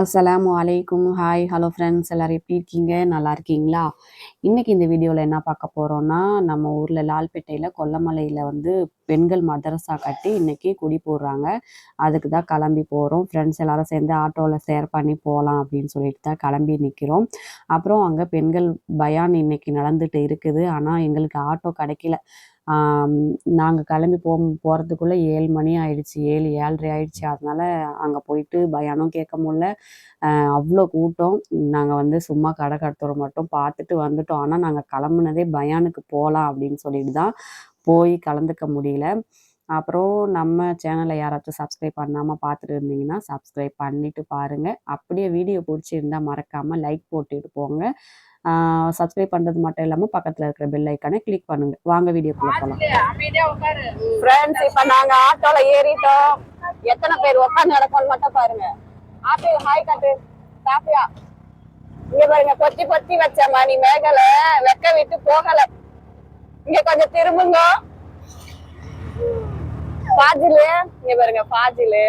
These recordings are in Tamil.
அஸ்ஸலாமு அலைக்கும் ஹாய் ஹலோ ஃப்ரெண்ட்ஸ் எல்லோரும் எப்படி இருக்கீங்க? நல்லா இருக்கீங்களா? இன்றைக்கி இந்த வீடியோவில் என்ன பார்க்க போகிறோன்னா நம்ம ஊரில் லால்பேட்டையில் கொல்லமலையில் வந்து பெண்கள் மதரசா கட்டி இன்றைக்கி குடி போடுறாங்க. அதுக்கு தான் கிளம்பி போகிறோம் ஃப்ரெண்ட்ஸ் எல்லாரும் சேர்ந்து ஆட்டோவில் ஷேர் பண்ணி போகலாம் அப்படின்னு சொல்லிட்டு தான் கிளம்பி நிற்கிறோம் அப்புறம் அங்கே பெண்கள் பயான் இன்றைக்கி நடந்துட்டு இருக்குது. ஆனால் எங்களுக்கு ஆட்டோ கிடைக்கல. நாங்கள் கிளம்பி போ போகிறதுக்குள்ளே ஏழு மணி ஆயிடுச்சு ஏழு ஏழரை ஆயிடுச்சு. அதனால அங்கே போயிட்டு பயானும் கேட்க முடில அவ்வளோ கூட்டம். நாங்கள் வந்து சும்மா கடை கடத்துற மட்டும் பார்த்துட்டு வந்துட்டோம். ஆனால் நாங்கள் கிளம்புனதே பயானுக்கு போகலாம் அப்படின்னு சொல்லிட்டு தான் போய் கலந்துக்க முடியல. அப்புறம் நம்ம சேனலை யாராச்சும் சப்ஸ்கிரைப் பண்ணாமல் பார்த்துட்டு இருந்தீங்கன்னா சப்ஸ்கிரைப் பண்ணிட்டு பாருங்கள் அப்படியே வீடியோ பிடிச்சிருந்தா மறக்காமல் லைக் போட்டுட்டு போங்க. சப்ஸ்கிரைப் பண்ணுறது மட்டும் இல்லாமல் பக்கத்தில் இருக்கிற பெல் ஐக்கானை கிளிக் பண்ணுங்க. வாங்க வீடியோக்குள்ள போகலாம் ஃப்ரெண்ட்ஸ் இப்ப நாங்க ஆட்டோல ஏறிட்டோம். எத்தனை பேர் உட்காந்து நடக்கணும் மட்டும் பாருங்க. ஆப்பி ஹாய் கட்டு. காப்பியா இங்க பாருங்க கொத்தி கொத்தி வச்ச மணி மேகல வெக்க விட்டு போகல. இங்க கொஞ்சம் திரும்புங்க. பாஜிலு இங்க பாருங்க பாஜிலு.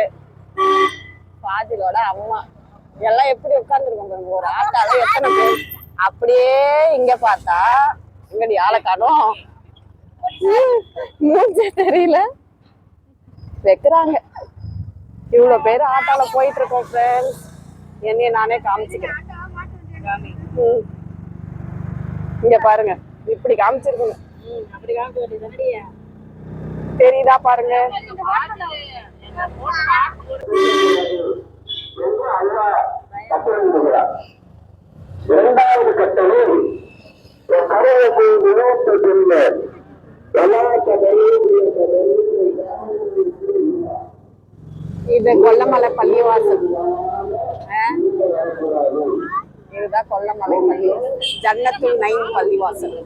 பாஜிலோட அம்மா. எல்லாம் எப்படி உட்கார்ந்துருக்கோம் பாருங்க ஒரு ஆட்டால எத்தனை பேர்? அப்படியே இங்க பார்த்தா இங்கடி ஆளை காணும்? மூஞ்சே தெரியல. வைக்கிறாங்க. இவ்வளவு பேர் ஆட்டோல போயிட்டு இருக்கோம் ஃப்ரெண்ட்ஸ் என்னைய நானே காமிச்சுக்கிறேன். இங்க பாருங்க. இப்படி காமிச்சிருக்குங்க தெரியுதா பாருங்க. இரண்டாவது கட்டளை பின்னர் இது கொல்லமலை பள்ளிவாசல். ஆ? இதுதான் கொல்லமலை பள்ளி ஜன்னத்துல் நைன் பள்ளிவாசல்.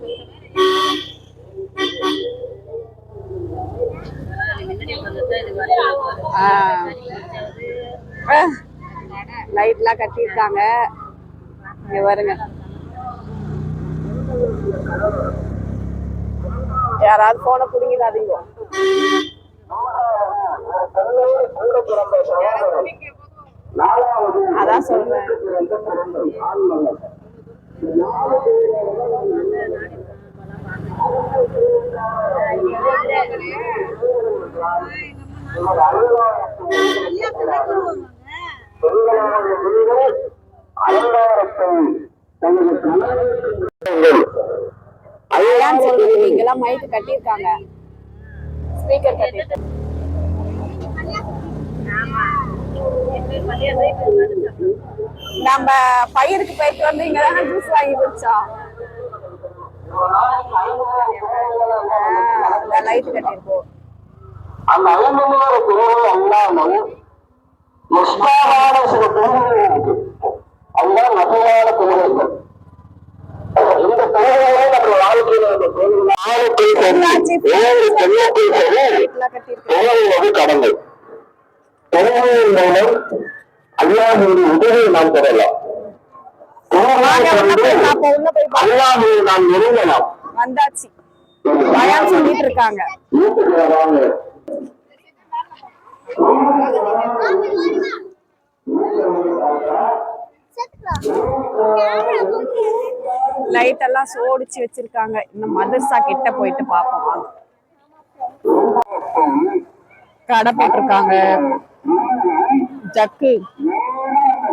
லைட்லாம் கட்டியிருக்காங்க. இங்க வருங்க யாராவது போன புடுங்கிடாதீங்க. அதான் சொல்றேன். ஏன் சொல்றீங்க. இங்கெல்லாம் மைக் கட்டியிருக்காங்க. ஸ்பீக்கர் நம்ம பயிருக்கு போயிட்டு வந்து இங்க தானே ஜூஸ் வாங்கி குடிச்சோம். லைட் கட்டியிருக்கோம். அந்த ஐம்பதாயிர குரல் அல்லாமல் முஸ்பாவான சில குரல்கள் இருக்கு. அதுதான் நகையான குரல்கள் இந்த குரல்களை நம்ம வாழ்க்கையில ஆணுக்கும் சரி ஏழு பெண்ணுக்கும் சரி உணவுவது கடமை உணவின் மூலம் அல்லாஹுடைய உதவியை நாம் பெறலாம். அல்லாஹுவை நாம் நெருங்கலாம். வந்தாச்சு. பயான் சொல்லிட்டு இருக்காங்க. லைட் எல்லாம் சோடிச்சு வச்சிருக்காங்க. இன்னும் மதர்சா கிட்ட போயிட்டு பார்ப்போம். கடை போட்டிருக்காங்க. ஜக்கு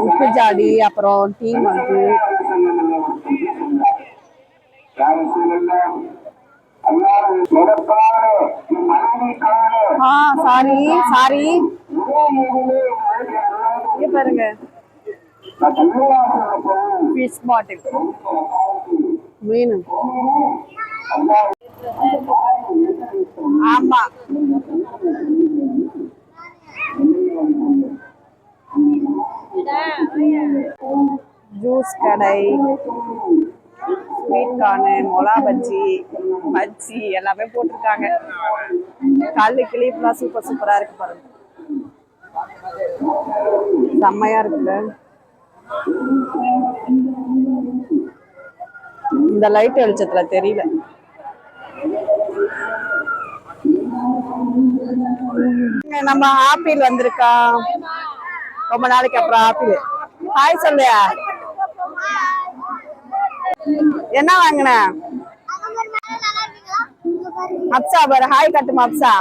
உப்பு ஜாடி அப்புறம் டீ மக்கு. ஆ சாரி சாரி பாருங்க. ஃபிஷ் பாட்டில் மீன் ஆமா. ஜூஸ் கடை ஸ்வீட் கார்னு மொளா பஜ்ஜி பஜ்ஜி எல்லாமே போட்டிருக்காங்க. கல்லு கிளிப்லாம் சூப்பர் சூப்பரா இருக்கு பாருங்க. செம்மையா இருக்குல்ல? இந்த லைட் வெளிச்சத்துல தெரியல. நம்ம ஆப்பிள் வந்திருக்கா? ரொம்ப நாளைக்கு அப்புறம் ஆப்பிள். ஹாய் சொல்லையா என்ன வாங்கின? அப்சா பாரு ஹாய் கட்டுமா அப்சா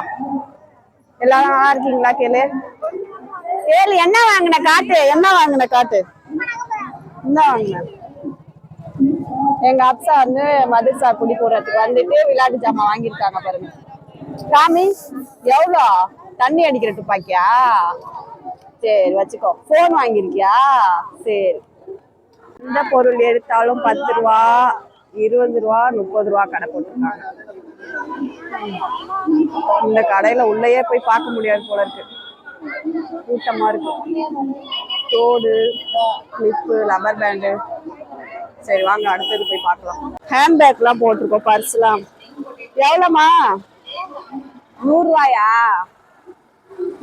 எல்லாரும் நல்லா இருக்கீங்களா கேளு? கேளு என்ன வாங்கின காட்டு? என்ன வாங்கின காட்டு? என்ன எங்க அப்சா வந்து மதுசா குடி போடுறதுக்கு வந்துட்டு விளையாட்டு ஜாமான் வாங்கியிருக்காங்க பாருங்க. காமி எவ்வளோ? தண்ணி அடிக்கிற துப்பாக்கியா? சரி வச்சுக்கோ. ஃபோன் வாங்கியிருக்கியா? சரி. எந்த பொருள் எடுத்தாலும் பத்து ரூபா இருபது ரூபா முப்பது ரூபா கடை போட்டிருக்காங்க. இந்த கடையில உள்ளேயே போய் பார்க்க முடியாது போல இருக்கு. கூட்டமா இருக்கு. தோடு கிளிப்பு லப்பர் பேண்டு சரி வாங்க அடுத்தது போய் பார்க்கலாம். ஹேண்ட்பேக்லாம் போட்டிருக்கோம் பர்ஸ்லாம் எவ்வளோம்மா? நூறுரூவாயா?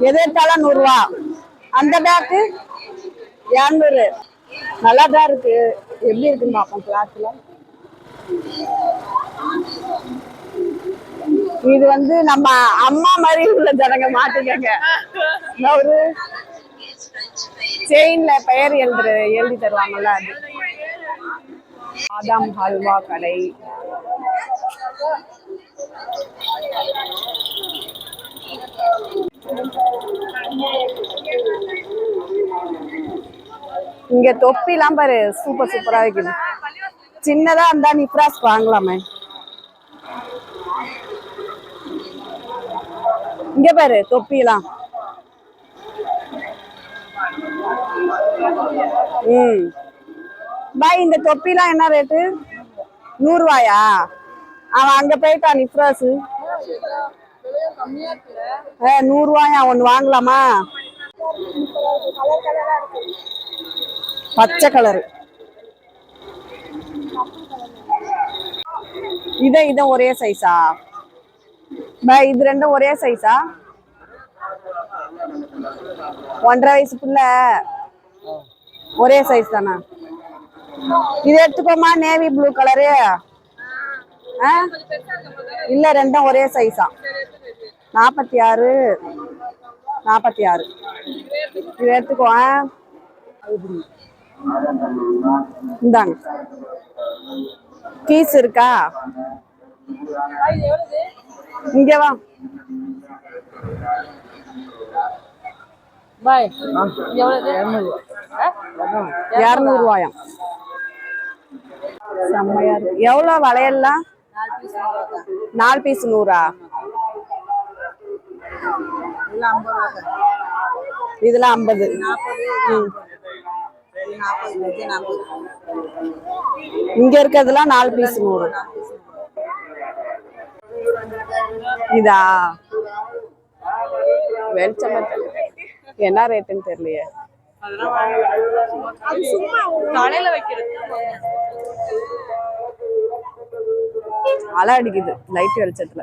எது எடுத்தாலும் நூறுரூவா. அந்த பேக்கு இரநூறு. நல்லா தான் இருக்கு. எப்படி இருக்குன்னு பார்ப்போம் கிளாத்தில் இது வந்து நம்ம அம்மா மாதிரி உள்ள ஜனங்க மாட்டிக்கங்க. ஒரு செயின்ல பெயர் எழுதுற எழுதி தருவாங்கல்ல அது. பாதாம் ஹல்வா கடை. இங்க தொப்பிலாம் பாரு சூப்பர் சூப்பரா இருக்குது. சின்னதா இருந்தா நிப்ராஸ் வாங்கலாமே. இங்க பாரு தொப்பிலாம். ம். பாய் இந்த தொப்பிலாம் என்ன ரேட்டு? நூறுரூவாயா அவன் அங்க போயிட்டான் நிப்ராஸ் ஏ நூறுரூவாயா ஒன்று வாங்கலாமா? பச்சை கலரு. இத இத ஒரே சைஸா? பை இது ரெண்டும் ஒரே சைஸா? ஒன்றரை வயசு பிள்ளை. ஒரே சைஸ் தானா? இது எடுத்துக்கோமா நேவி ப்ளூ கலரு இல்ல ரெண்டும் ஒரே சைஸா நாற்பத்தி ஆறு நாற்பத்தி ஆறு இது எடுத்துக்கோ இந்தாங்க. பீஸ் இருக்கா? இங்க வா. பாய். எவ்வளவு? இரநூறு. ரூபாயாம் செம்மையா இருக்கு. எவ்வளவு வளையல்லாம்? நாலு பீஸ் நூறா? இதுல ஐம்பது. இங்க இருக்கிறதுலாம் நாலு பீஸ் நூறு. இதா? வெளிச்சமா. என்ன ரேட்டுன்னு தெரியலையே. அலை அடிக்குது லைட் வெளிச்சத்துல.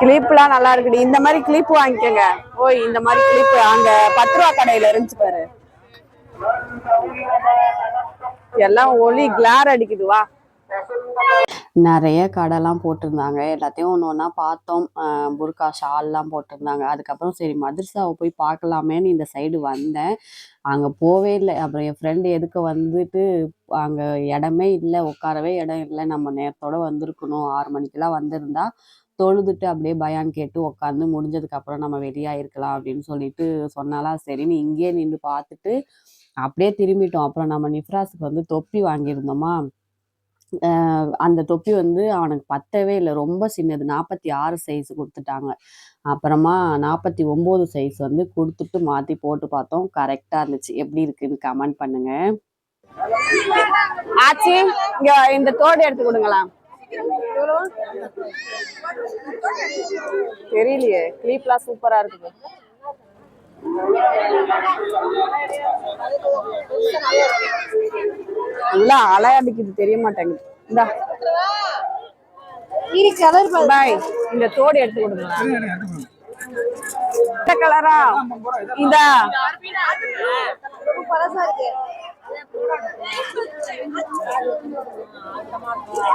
கிளிப்லாம் நல்லா இருக்குடி. இந்த மாதிரி கிளிப் வாங்கிக்கோங்க. ஓய் இந்த மாதிரி கிளிப் அங்க பத்து ரூபா கடையில இருந்துச்சு பாரு. எல்லாம் ஒளி கிளார் அடிக்குது வா. நிறைய கடைலாம் போட்டிருந்தாங்க. எல்லாத்தையும் ஒன்று ஒன்றா பார்த்தோம். புர்கா ஷால்லாம் போட்டிருந்தாங்க. அதுக்கப்புறம் சரி மதுரசாவை போய் பார்க்கலாமேன்னு இந்த சைடு வந்தேன். அங்கே போவே இல்லை. அப்புறம் என் ஃப்ரெண்டு எதுக்கு வந்துட்டு அங்கே இடமே இல்லை. உட்காரவே இடம் இல்லை. நம்ம நேரத்தோட வந்திருக்கணும். ஆறு மணிக்கெல்லாம் வந்திருந்தா தொழுதுட்டு அப்படியே பயான் கேட்டு உட்காந்து முடிஞ்சதுக்கப்புறம் நம்ம வெளியாயிருக்கலாம் அப்படின்னு சொல்லிட்டு சொன்னாலா சரின்னு இங்கேயே நின்று பார்த்துட்டு அப்படியே திரும்பிட்டோம். அப்புறம் நம்ம நிஃப்ராஸுக்கு வந்து தொப்பி வாங்கியிருந்தோமா? அந்த தொப்பி வந்து அவனுக்கு பத்தவே இல்லை. ரொம்ப சின்னது. நாற்பத்தி ஆறு சைஸ் கொடுத்துட்டாங்க. அப்புறமா நாற்பத்தி ஒம்பது சைஸ் வந்து கொடுத்துட்டு மாற்றி போட்டு பார்த்தோம் கரெக்டாக இருந்துச்சு. எப்படி இருக்குன்னு கமெண்ட் பண்ணுங்க. ஆச்சி இங்க இந்த தோடு எடுத்து கொடுங்களா தெரியலையே. கிளீப்லாம் சூப்பரா இருக்குது இல்ல அலை அடிக்குது தெரிய மாட்டேங்குது. இந்தா. பாய் இந்த தோடு எடுத்து கொடுங்களா இந்த கலரா இந்த.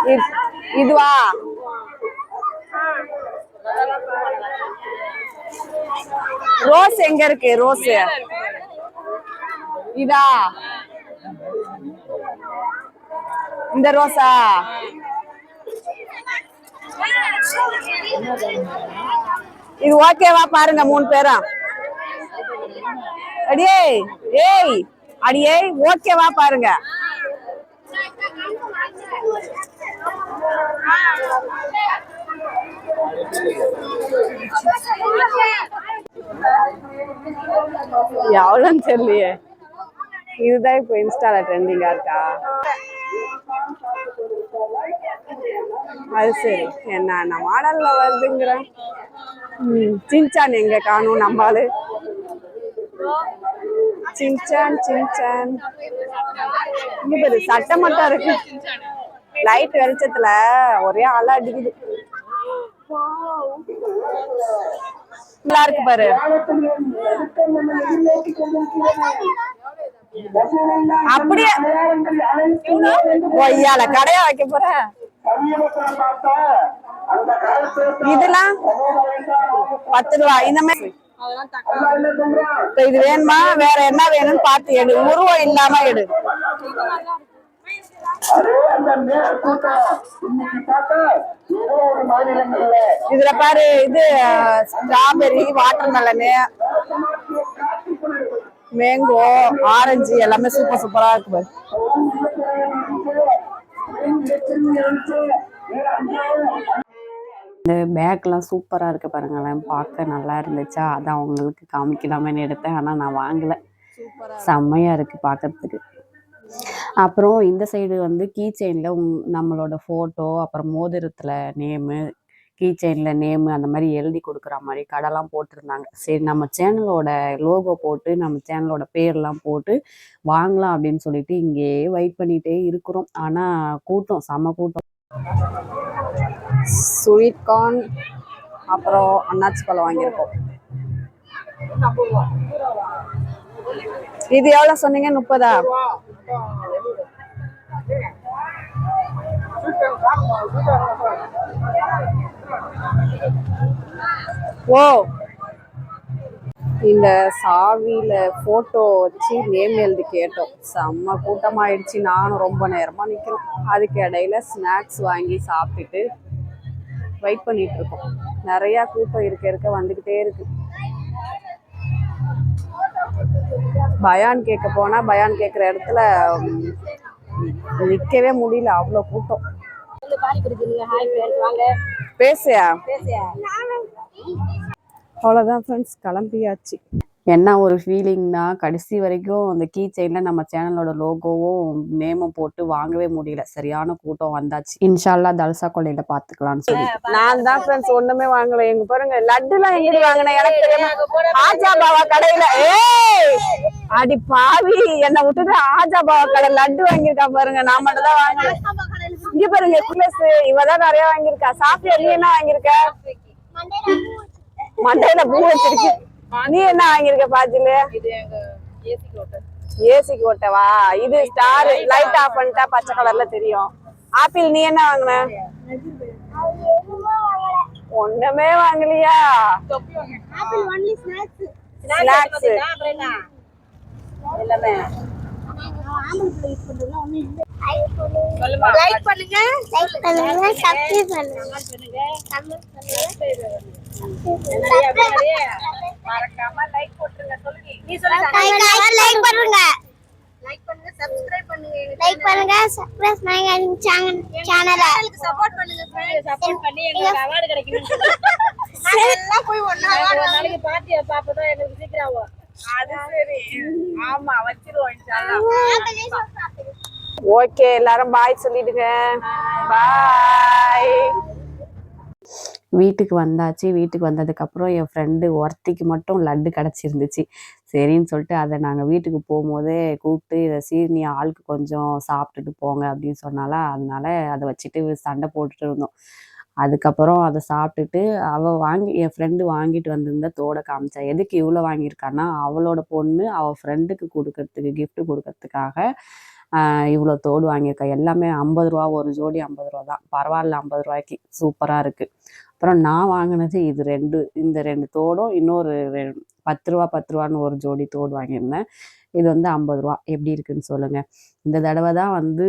இது- இதுவா? ரோஸ் எங்க இருக்கு? ரோஸ். இதா? இந்த ரோஸா? இது ஓகேவா? பாருங்க மூணு பேரும் அடியே ஏய் அடியே ஓகேவா? பாருங்க. எவ்வளோன்னு தெரியலையே. இதுதான் இப்போ இன்ஸ்டால ட்ரெண்டிங்கா இருக்கா? அது சரி. என்ன மாடல்ல வருதுங்கிறேன் ம், சின்சான் எங்கே காணும் நம்பாலு சின்சான் சின்சான். இங்கே பேரு மட்டும் இருக்கு. லைட் வெளிச்சத்துல ஒரே ஆளாக அடிக்குது. நல்லா இருக்கு பாரு. அப்படியே. ஒய்யால கடையா வைக்க போற? இதெல்லாம் பத்து ரூபா. இந்த மாதிரி இது வேணுமா? வேற என்ன வேணும்னு பார்த்து எடு. உருவம் இல்லாம எடு. இதுல பாரு இது strawberry water melon mango orange எல்லாமே சூப்பர் சூப்பரா இருக்கு பாரு. இந்த பேக்லாம் சூப்பராக இருக்கு பாருங்களேன். பார்க்க நல்லா இருந்துச்சா? அதான் உங்களுக்கு காமிக்கலாமேன்னு எடுத்தேன். ஆனால் நான் வாங்கலை. செம்மையாக இருக்குது பார்க்கறதுக்கு. அப்புறம் இந்த சைடு வந்து கீ செயினில் நம்மளோட ஃபோட்டோ அப்புறம் மோதிரத்தில் நேமு கீ செயினில் நேமு அந்த மாதிரி எழுதி கொடுக்குற மாதிரி கடைலாம் போட்டிருந்தாங்க. சரி நம்ம சேனலோட லோகோ போட்டு நம்ம சேனலோட பேர்லாம் போட்டு வாங்கலாம் அப்படின்னு சொல்லிட்டு இங்கேயே வெயிட் பண்ணிகிட்டே இருக்கிறோம். ஆனால் கூட்டம் செம கூட்டம். ஸ்வீட் கார்ன் அப்புறம் அண்ணாச்சி பழம் வாங்கியிருக்கோம். இது எவ்வளவு சொன்னீங்க? முப்பதா? ஓ. இந்த சாவியில போட்டோ வச்சு நேம் எழுதி கேட்டோம். செம்ம கூட்டமாயிடுச்சு. நானும் ரொம்ப நேரமா நிக்கிறோம். அதுக்கு இடையில ஸ்நாக்ஸ் வாங்கி சாப்பிட்டுட்டு வெயிட் பண்ணிட்டு இருக்கோம். நிறைய கூட்டம் இருக்க இருக்க வந்துகிட்டே இருக்கு. பயான் கேட்க போனா பயான் கேட்குற இடத்துல உம், நிக்கவே முடியல. அவ்வளோ கூட்டம். பேசியா? அவ்வளோதான் ஃப்ரெண்ட்ஸ் கிளம்பியாச்சு. என்ன ஒரு ஃபீலிங்னா கடைசி வரைக்கும் அந்த கீ செயினில் நம்ம சேனலோட லோகோவும் நேமும் போட்டு வாங்கவே முடியல. சரியான கூட்டம் வந்தாச்சு. இன்ஷால்லா தல்சா கொள்ளையில பார்த்துக்கலாம்னு சொல்லி நான் தான் ஃப்ரெண்ட்ஸ் ஒண்ணுமே வாங்கல. எங்க பாருங்க லட்டுலாம் எங்க வாங்கினேன் எனக்கு தெரியாம ஆஜா பாவா கடையில அடி பாவி என்னை விட்டுட்டு ஆஜா பாவா கடை லட்டு வாங்கியிருக்கா பாருங்க. நான் மட்டும் தான் வாங்கினேன் இங்க பாருங்க குலஸ் இவ தான் நிறைய வாங்கியிருக்கா. சாப்பியா நீ என்ன வாங்கியிருக்க? மண்டையில பூ வச்சிருக்கு நீ என்ன வாங்கியிருக்க பாஜிலு ஏசிக்கு ஓட்டவா இது ஸ்டார் லைட் ஆஃப் பண்ணிட்டா பச்சை கலர்ல தெரியும் ஆப்பிள் நீ என்ன வாங்கின ஒண்ணுமே வாங்கலையா ஸ்நாக்ஸ் லைக் பண்ணுங்க. லைக் பண்ணுங்க. சப்ஸ்கிரைப் பண்ணுங்க. கமெண்ட் பண்ணுங்க. லைக் பண்ணுங்க. லைக் பண்ணுங்க. சப்ஸ்கிரைப் பண்ணுங்க. லைக் பண்ணுங்க. சப்ஸ்கிரைப் பண்ணுங்க. எங்க சேனல் சேனலை சப்போர்ட் பண்ணுங்க. சப்போர்ட் பண்ணி எங்களுக்கு அவார்ட் கிடைக்கணும் எல்லாம் போய் ஒண்ணா அவார்ட் நாளைக்கு பார்ட்டி பாப்பதான் எங்களுக்கு சீக்கிரம் ஆகும். அது சரி. ஆமா வச்சிருவோம் சாப்பிடுங்க ஓகே எல்லாரும் பாய் சொல்லிடுங்க. பாய் வீட்டுக்கு வந்தாச்சு. வீட்டுக்கு வந்ததுக்கப்புறம் என் ஃப்ரெண்டு ஒருத்திக்கு மட்டும் லட்டு கிடச்சிருந்துச்சு. சரின்னு சொல்லிட்டு அதை நாங்கள் வீட்டுக்கு போகும்போதே கூப்பிட்டு இதை சீர்னி ஆளுக்கு கொஞ்சம் சாப்பிட்டுட்டு போங்க அப்படின்னு சொன்னால அதனால அதை வச்சுட்டு சண்டை போட்டுட்டு இருந்தோம். அதுக்கப்புறம் அதை சாப்பிட்டுட்டு அவள் வாங்கி என் ஃப்ரெண்டு வாங்கிட்டு வந்திருந்த தோடை காமிச்சா. எதுக்கு இவ்வளோ வாங்கியிருக்கான்னா அவளோட பொண்ணு அவள் ஃப்ரெண்டுக்கு கொடுக்கறதுக்கு கிஃப்ட் கொடுக்கறதுக்காக இவ்வளோ தோடு வாங்கியிருக்கா. எல்லாமே ஐம்பது ரூபா ஒரு ஜோடி ஐம்பது ரூபா தான். பரவாயில்ல ஐம்பது ரூபாய்க்கு. சூப்பராக இருக்குது அப்புறம் நான் வாங்கினது இது ரெண்டு இந்த ரெண்டு தோடும் இன்னொரு ரெ- பத்து ரூபா பத்து ரூபான்னு ஒரு ஜோடி தோடு வாங்கியிருந்தேன். இது வந்து ஐம்பது ரூபா. எப்படி இருக்குன்னு சொல்லுங்கள் இந்த தடவை தான் வந்து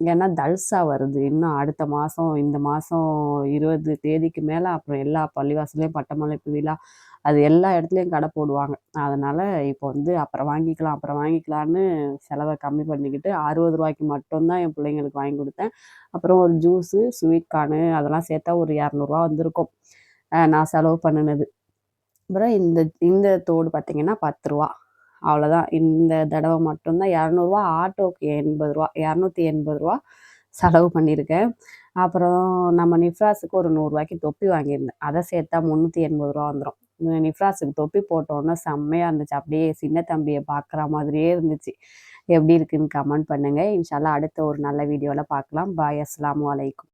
ஏன்னா தல்சா வருது. இன்னும் அடுத்த மாதம் இந்த மாதம் இருபது தேதிக்கு மேலே அப்புறம் எல்லா பள்ளிவாசலையும் பட்டமளிப்பு விழா அது எல்லா இடத்துலையும் கடை போடுவாங்க. அதனால் இப்போ வந்து அப்புறம் வாங்கிக்கலாம் அப்புறம் வாங்கிக்கலான்னு செலவை கம்மி பண்ணிக்கிட்டு அறுபது ரூபாய்க்கு மட்டும்தான் என் பிள்ளைங்களுக்கு வாங்கி கொடுத்தேன். அப்புறம் ஒரு ஜூஸு ஸ்வீட் கார்னு அதெல்லாம் சேர்த்தா ஒரு இரநூறுவா வந்திருக்கும். நான் செலவு பண்ணினது. அப்புறம் இந்த இந்த தோடு பார்த்தீங்கன்னா பத்து ரூபா. அவ்வளோதான் இந்த தடவை மட்டும்தான் இரநூறுவா ஆட்டோக்கு எண்பது ரூபா இரநூத்தி எண்பது ரூபா செலவு பண்ணியிருக்கேன். அப்புறம் நம்ம நிஃப்ராஸுக்கு ஒரு நூறுரூவாய்க்கு தொப்பி வாங்கியிருந்தேன். அதை சேர்த்தா முந்நூற்றி எண்பது ரூபா வந்துடும் நிஃப்ராஸுக்கு தொப்பி போட்டோன்னா செம்மையாக இருந்துச்சு. அப்படியே சின்ன தம்பியை பார்க்குற மாதிரியே இருந்துச்சு. எப்படி இருக்குன்னு கமெண்ட் பண்ணுங்கள் இன்ஷால்லா அடுத்த ஒரு நல்ல வீடியோவில் பார்க்கலாம். பாய் அஸ்லாம் வலைக்கும்